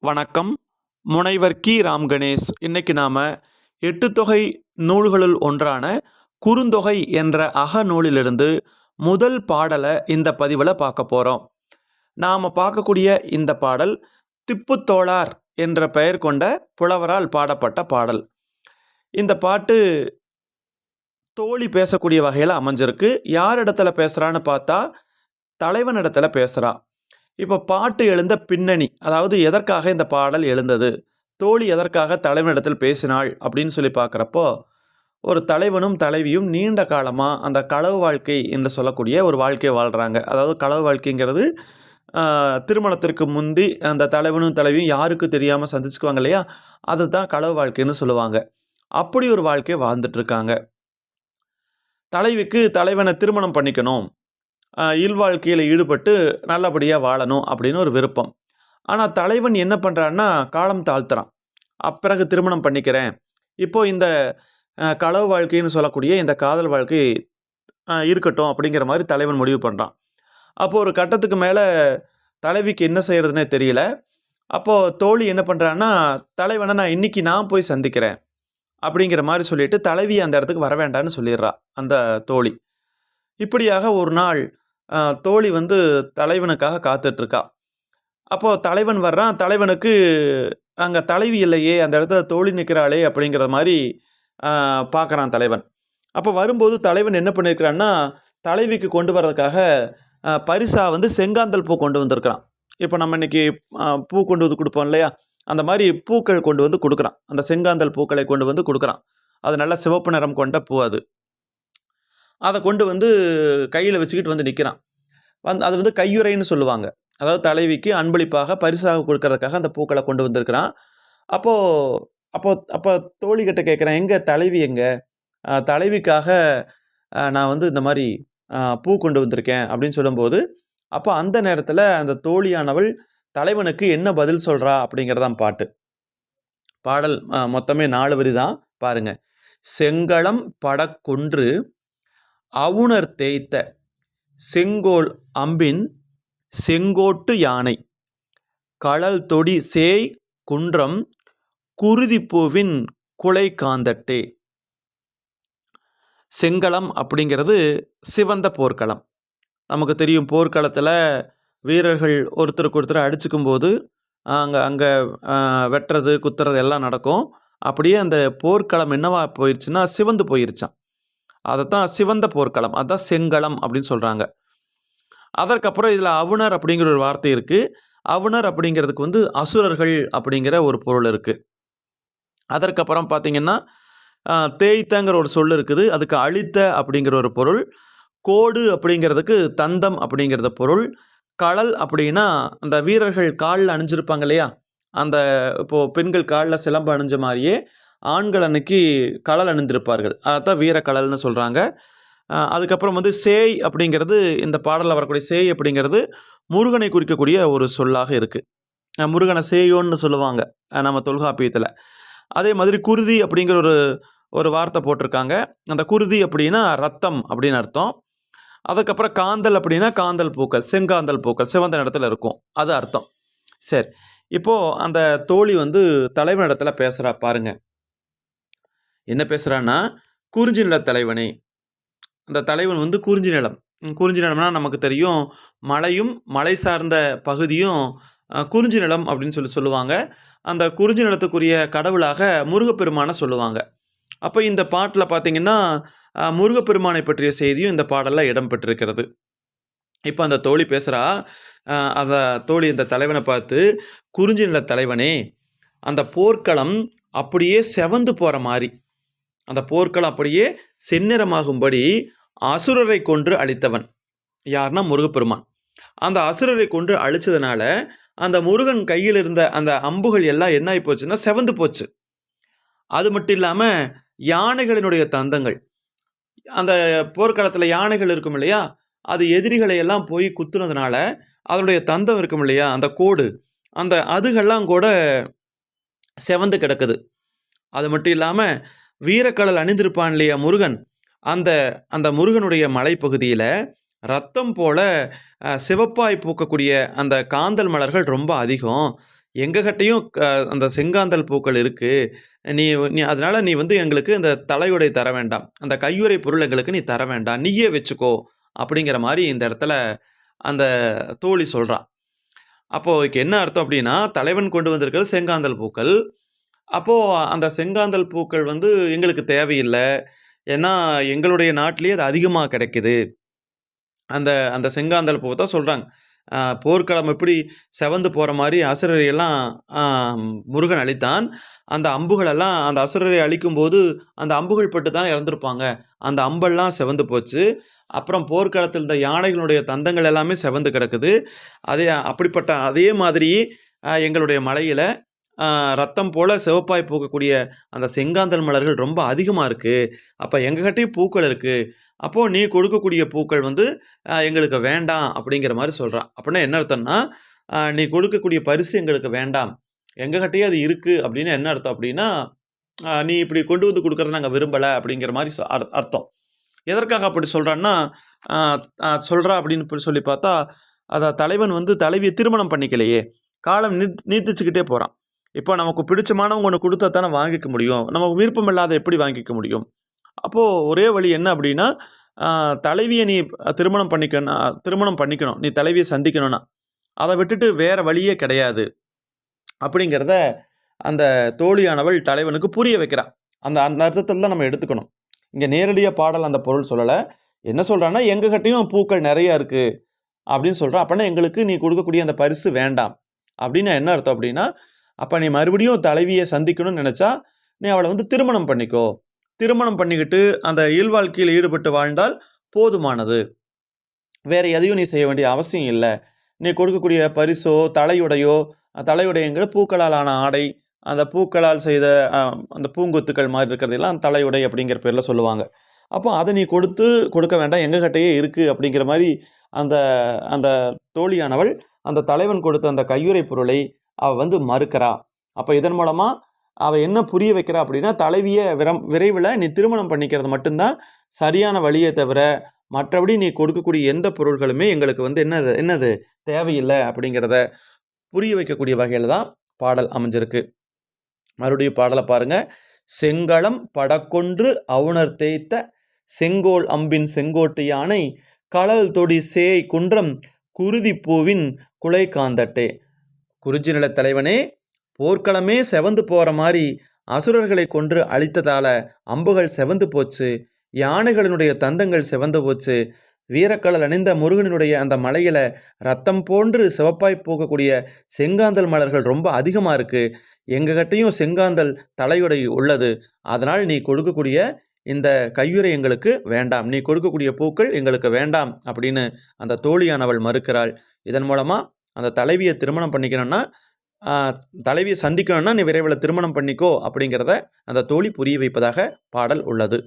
வணக்கம். முனைவர் கி. ராம் கணேஷ் இன்னைக்கு நாம் எட்டு தொகை நூல்களுள் ஒன்றான குறுந்தொகை என்ற அகநூலிலிருந்து முதல் பாடலை இந்த பதிவில் பார்க்க போகிறோம் நாம் பார்க்கக்கூடிய இந்த பாடல் திப்புத்தோளார் என்ற பெயர் கொண்ட புலவரால் பாடப்பட்ட பாடல். இந்த பாட்டு தோழி பேசக்கூடிய வகையில் அமைஞ்சிருக்கு. யார் இடத்துல பேசுகிறான்னு பார்த்தா தலைவன் இடத்துல பேசுகிறான் இப்போ பாட்டு எழுந்த பின்னணி அதாவது எதற்காக இந்த பாடல் எழுந்தது தோழி எதற்காக தலைவனிடத்தில் பேசினாள் அப்படின்னு சொல்லி பார்க்குறப்போ ஒரு தலைவனும் தலைவியும் நீண்ட காலமாக அந்த களவு வாழ்க்கை என்று சொல்லக்கூடிய ஒரு வாழ்க்கையை வாழ்கிறாங்க அதாவது களவு வாழ்க்கைங்கிறது திருமணத்திற்கு முந்தி அந்த தலைவனும் தலைவியும் யாருக்கும் தெரியாமல் சந்திச்சுக்குவாங்க இல்லையா? அதுதான் களவு வாழ்க்கைன்னு சொல்லுவாங்க. அப்படி ஒரு வாழ்க்கையை வாழ்ந்துட்டுருக்காங்க தலைவிக்கு தலைவனை திருமணம் பண்ணிக்கணும். இல்வாழ்க்கையில் ஈடுபட்டு நல்லபடியாக வாழணும் அப்படின்னு ஒரு விருப்பம். ஆனால் தலைவன் என்ன பண்ணுறான்னா காலம் தாழ்த்துறான். அப்பிறகு திருமணம் பண்ணிக்கிறேன். இப்போது இந்த களவு வாழ்க்கைன்னு சொல்லக்கூடிய இந்த காதல் வாழ்க்கை இருக்கட்டும் அப்படிங்கிற மாதிரி தலைவன் முடிவு பண்ணுறான் அப்போது ஒரு கட்டத்துக்கு மேலே தலைவிக்கு என்ன செய்கிறதுனே தெரியல. அப்போது தோழி என்ன பண்ணுறான்னா தலைவனை நான் இன்னைக்கு நான் போய் சந்திக்கிறேன். அப்படிங்கிற மாதிரி சொல்லிட்டு தலைவி அந்த இடத்துக்கு வர வேண்டான்னு சொல்லிடுறா அந்த தோழி. இப்படியாக ஒரு நாள் தோழி வந்து தலைவனுக்காக காத்துட்ருக்கா. அப்போது தலைவன் வர்றான். தலைவனுக்கு அங்கே தலைவி இல்லையே அந்த இடத்துல தோழி நிற்கிறாளே அப்படிங்கிற மாதிரி பார்க்குறான் தலைவன். அப்போ வரும்போது தலைவன் என்ன பண்ணியிருக்கிறான்னா தலைவிக்கு கொண்டு வர்றதுக்காக பரிசாக பரிசா வந்து செங்காந்தல் பூ கொண்டு வந்திருக்கிறான். இப்போ நம்ம இன்னைக்கு பூ கொண்டு வந்து கொடுப்போம் இல்லையா? அந்த மாதிரி பூக்கள் கொண்டு வந்து கொடுக்குறான். அந்த செங்காந்தல் பூக்களை கொண்டு வந்து கொடுக்குறான். அது நல்லா சிவப்பு நிறம் கொண்ட பூ அது. அதை கொண்டு வந்து கையில் வச்சுக்கிட்டு வந்து நிற்கிறான் வந்து அது வந்து கையுறைன்னு சொல்லுவாங்க. அதாவது தலைவிக்கு அன்பளிப்பாக பரிசாக கொடுக்கறதுக்காக அந்த பூக்களை கொண்டு வந்திருக்கிறான். அப்போது அப்போ அப்போ தோழிகிட்ட கேட்குறேன் எங்கே தலைவி எங்கே? தலைவிக்காக நான் வந்து இந்த மாதிரி பூ கொண்டு வந்திருக்கேன். அப்படின்னு சொல்லும்போது அப்போ அந்த நேரத்தில் அந்த தோழியானவள் தலைவனுக்கு என்ன பதில் சொல்கிறா அப்படிங்கிறதான் பாட்டு. பாடல் மொத்தமே நாலு வரி தான் பாருங்க. செங்களம் படக்குன்று அவுணர் தேய்த்த செங்கோல் அம்பின் செங்கோட்டு யானை. களல் தொடி சேய் குன்றம் குருதிப்பூவின் குலை காந்தட்டே. செங்களம் அப்படிங்கிறது சிவந்த போர்க்களம். நமக்கு தெரியும் போர்க்களத்தில் வீரர்கள் ஒருத்தருக்கு ஒருத்தர் அடிச்சுக்கும் போது அங்கே அங்கே வெட்டுறது குத்துறது எல்லாம் நடக்கும். அப்படியே அந்த போர்க்களம் என்னவா போயிடுச்சுன்னா சிவந்து போயிருச்சான் அதை தான் சிவந்த போர்க்களம் அதுதான் செங்களம் அப்படின்னு சொல்கிறாங்க அதற்கப்புறம் இதில் அவுணர் அப்படிங்கிற ஒரு வார்த்தை இருக்குது அவுணர் அப்படிங்கிறதுக்கு வந்து அசுரர்கள் அப்படிங்கிற ஒரு பொருள் இருக்குது அதற்கப்புறம் பார்த்தீங்கன்னா தேய்த்தங்கிற ஒரு சொல் இருக்குது. அதுக்கு அழித்த அப்படிங்கிற ஒரு பொருள். கோடு அப்படிங்கிறதுக்கு தந்தம் அப்படிங்கிறத பொருள். களல் அப்படின்னா அந்த வீரர்கள் காலில் அணிஞ்சிருப்பாங்க இல்லையா? அந்த இப்போது பெண்கள் காலில் சிலம்பு அணிஞ்ச மாதிரியே ஆண்கள் அன்னைக்கு கலல் அணிந்திருப்பார்கள். அதான் வீரக்கழல்னு சொல்கிறாங்க அதுக்கப்புறம் வந்து சேய் அப்படிங்கிறது இந்த பாடலில் வரக்கூடிய சேய் அப்படிங்கிறது முருகனை குறிக்கக்கூடிய ஒரு சொல்லாக இருக்குது முருகனை சேயோன்னு சொல்லுவாங்க. நம்ம தொல்காப்பியத்தில். அதே மாதிரி குருதி அப்படிங்கிற ஒரு ஒரு வார்த்தை போட்டிருக்காங்க. அந்த குருதி அப்படின்னா ரத்தம் அப்படின்னு அர்த்தம். அதுக்கப்புறம் காந்தல் அப்படின்னா காந்தல் பூக்கள் செங்காந்தல் பூக்கள் சிவந்த இடத்துல இருக்கும். அது அர்த்தம். சரி. இப்போது அந்த தோழி வந்து தலைவன் இடத்துல பேசுகிறா பாருங்கள் என்ன பேசுகிறான்னா குறிஞ்சி நில தலைவனே. அந்த தலைவன் வந்து குறிஞ்சி நிலம். குறிஞ்சி நிலம்னா நமக்கு தெரியும் மலையும் மலை சார்ந்த பகுதியும் குறிஞ்சி நிலம் அப்படின்னு சொல்லி சொல்லுவாங்க. அந்த குறிஞ்சி நிலத்துக்குரிய கடவுளாக முருகப்பெருமானை சொல்லுவாங்க. அப்போ இந்த பாட்டில் பார்த்தீங்கன்னா முருகப்பெருமானை பற்றிய செய்தியும் இந்த பாடலில் இடம்பெற்றிருக்கிறது. இப்போ அந்த தோழி பேசுகிறா அந்த தோழி இந்த தலைவனை பார்த்து குறிஞ்சி நில தலைவனே அந்த போர்க்களம் அப்படியே செவந்து போகிற மாதிரி அந்த போர்க்கள் அப்படியே செந்நிறமாகும்படி அசுரரை கொன்று அழித்தவன். யாருன்னா முருகப்பெருமான். அந்த அசுரரை கொன்று அழிச்சதுனால அந்த முருகன் கையில் இருந்த அந்த அம்புகள் எல்லாம் என்ன ஆகி போச்சுன்னா செவந்து போச்சு. அது மட்டும் இல்லாமல் யானைகளினுடைய தந்தங்கள். அந்த போர்க்களத்தில் யானைகள் இருக்கும் இல்லையா? அது எதிரிகளை எல்லாம் போய் குத்துனதுனால அதனுடைய தந்தம் இருக்கும் இல்லையா? அந்த கோடு. அந்த அதுகள்லாம் கூட செவந்து கிடக்குது. அது மட்டும் இல்லாமல் வீரக்கடல் அணிந்திருப்பான் இல்லையா முருகன் அந்த அந்த முருகனுடைய மலைப்பகுதியில் ரத்தம் போல சிவப்பாய் பூக்கக்கூடிய அந்த காந்தல் மலர்கள் ரொம்ப அதிகம் எங்ககிட்டயும் க அந்த செங்காந்தல் பூக்கள் இருக்குது நீ நீ அதனால் நீ வந்து எங்களுக்கு இந்த தலையுடை தர வேண்டாம். அந்த கையுறை பொருள் எங்களுக்கு நீ தர வேண்டாம். நீயே வச்சுக்கோ." அப்படிங்கிற மாதிரி இந்த இடத்துல அந்த தோழி சொல்றா. அப்போது இதுக்கு என்ன அர்த்தம் அப்படின்னா, தலைவன் கொண்டு வந்திருக்கிறது செங்காந்தல் பூக்கள். அப்போது அந்த செங்காந்தள் பூக்கள் வந்து எங்களுக்கு தேவையில்லை ஏன்னா, எங்களுடைய நாட்டிலேயே அது அதிகமாக கிடைக்குது. அந்த அந்த செங்காந்தள் பூவை தான் சொல்கிறாங்க போர்க்களம் எப்படி செவந்து போகிற மாதிரி அசுரரை எல்லாம் முருகன் அழித்தான். அந்த அம்புகளெல்லாம் அந்த அசுரரை அழிக்கும்போது, அந்த அம்புகள் பட்டு தான் இறந்துருப்பாங்க அந்த அம்பெல்லாம் செவந்து போச்சு. அப்புறம் போர்க்களத்தில் இருந்த யானைகளுடைய தந்தங்கள் எல்லாமே செவந்து கிடக்குது. அதே அப்படிப்பட்ட அதே மாதிரி எங்களுடைய மலையில் ரத்தம் போல் சிவப்பாய் பூக்கக்கூடிய அந்த செங்காந்தல் மலர்கள் ரொம்ப அதிகமாக இருக்குது அப்போ எங்ககிட்டயும் பூக்கள் இருக்குது அப்போது நீ கொடுக்கக்கூடிய பூக்கள் வந்து எங்களுக்கு வேண்டாம் அப்படிங்கிற மாதிரி சொல்கிறான் அப்படின்னா என்ன அர்த்தம்னா, நீ கொடுக்கக்கூடிய பரிசு எங்களுக்கு வேண்டாம். எங்ககிட்டயே அது இருக்குது அப்படின்னு என்ன அர்த்தம் அப்படின்னா, நீ இப்படி கொண்டு வந்து கொடுக்குறத நாங்கள் விரும்பலை அப்படிங்கிற மாதிரி சொ அர்த்தம். எதற்காக அப்படி சொல்கிறான்னா சொல்கிறா அப்படின்னு சொல்லி பார்த்தா, அதை தலைவன் வந்து தலைவியை திருமணம் பண்ணிக்கலையே. காலம் நீட் நீட்டிச்சுக்கிட்டே போகிறான் இப்போ நமக்கு பிடிச்சமானவங்க ஒன்று கொடுத்தா தானே வாங்கிக்க முடியும். நமக்கு விருப்பம் இல்லாத எப்படி வாங்கிக்க முடியும்? அப்போது ஒரே வழி என்ன அப்படின்னா, தலைவியை நீ திருமணம் பண்ணிக்கணும் திருமணம் பண்ணிக்கணும். நீ தலைவியை சந்திக்கணும்னா. அதை விட்டுட்டு வேறு வழியே கிடையாது. அப்படிங்கிறத அந்த தோழியானவள் தலைவனுக்கு புரிய வைக்கிறான் அந்த அந்த அர்த்தத்தில் தான் நம்ம எடுத்துக்கணும். இங்கே நேரடியாக பாடல் அந்த பொருள் சொல்லலை என்ன சொல்கிறான்னா எங்ககிட்டையும் பூக்கள் நிறையா இருக்குது அப்படின்னு சொல்கிறான் அப்படின்னா எங்களுக்கு நீ கொடுக்கக்கூடிய அந்த பரிசு வேண்டாம். அப்படின்னா என்ன அர்த்தம் அப்படின்னா, அப்போ நீ மறுபடியும் தலைவியை சந்திக்கணும்னு நினச்சா நீ அவளை வந்து திருமணம் பண்ணிக்கோ. திருமணம் பண்ணிக்கிட்டு அந்த இயல்வாழ்க்கையில் ஈடுபட்டு வாழ்ந்தால் போதுமானது. வேறு எதையும் நீ செய்ய வேண்டிய அவசியம் இல்லை நீ கொடுக்கக்கூடிய பரிசோ, தலையுடையோ, தலையுடையங்கிற பூக்களால் ஆன ஆடை, அந்த பூக்களால் செய்த அந்த பூங்கொத்துக்கள் மாதிரி இருக்கிறதெல்லாம் தலையுடை அப்படிங்கிற பேரில் சொல்லுவாங்க. அப்போ அதை நீ கொடுத்து கொடுக்க வேண்டாம். எங்ககிட்டயே இருக்குது அப்படிங்கிற மாதிரி அந்த அந்த தோழியானவள் அந்த தலைவன் கொடுத்த அந்த கையுறை பொருளை அவள் வந்து மறுக்கிறா. அப்போ இதன் மூலமாக அவள் என்ன புரிய வைக்கிறா அப்படின்னா, தலைவிய விரம் விரைவில் நீ திருமணம் பண்ணிக்கிறது மட்டும்தான் சரியான வழியை தவிர, மற்றபடி நீ கொடுக்கக்கூடிய எந்த பொருள்களுமே எங்களுக்கு வந்து என்னது என்னது தேவையில்லை அப்படிங்கிறத புரிய வைக்கக்கூடிய வகையில் தான் பாடல் அமைஞ்சிருக்கு. மறுபடியும் பாடலை பாருங்கள் "செங்களம் படக்கொன்று அவுணர் தேய்த்த செங்கோல் அம்பின் செங்கோட்டு யானை கடல் தொடி சேய் குன்றம் குருதிப்பூவின் பூவின் குலைகாந்தட்டே." குறிஞ்சி நில தலைவனே, போர்க்களமே செவந்து போகிற மாதிரி அசுரர்களை கொன்று அழித்ததால அம்புகள் செவந்து போச்சு. யானைகளினுடைய தந்தங்கள் செவந்து போச்சு. வீரக்கலல் அணிந்த முருகனினுடைய அந்த மலையில் ரத்தம் போன்று சிவப்பாய் போகக்கூடிய செங்காந்தல் மலர்கள் ரொம்ப அதிகமாக இருக்குது எங்ககிட்டயும் செங்காந்தல் தலையுடை உள்ளது. அதனால் நீ கொடுக்கக்கூடிய இந்த கையுறை எங்களுக்கு வேண்டாம். நீ கொடுக்கக்கூடிய பூக்கள் எங்களுக்கு வேண்டாம்." அப்படின்னு அந்த தோழியானவள் மறுக்கிறாள். இதன் மூலமாக அந்த தலைவியை திருமணம் பண்ணிக்கணும்னா, தலைவியை சந்திக்கணும்னா, "நீ விரைவில் திருமணம் பண்ணிக்கோ." அப்படிங்கிறத அந்த தோழி புரிய வைப்பதாக பாடல் உள்ளது.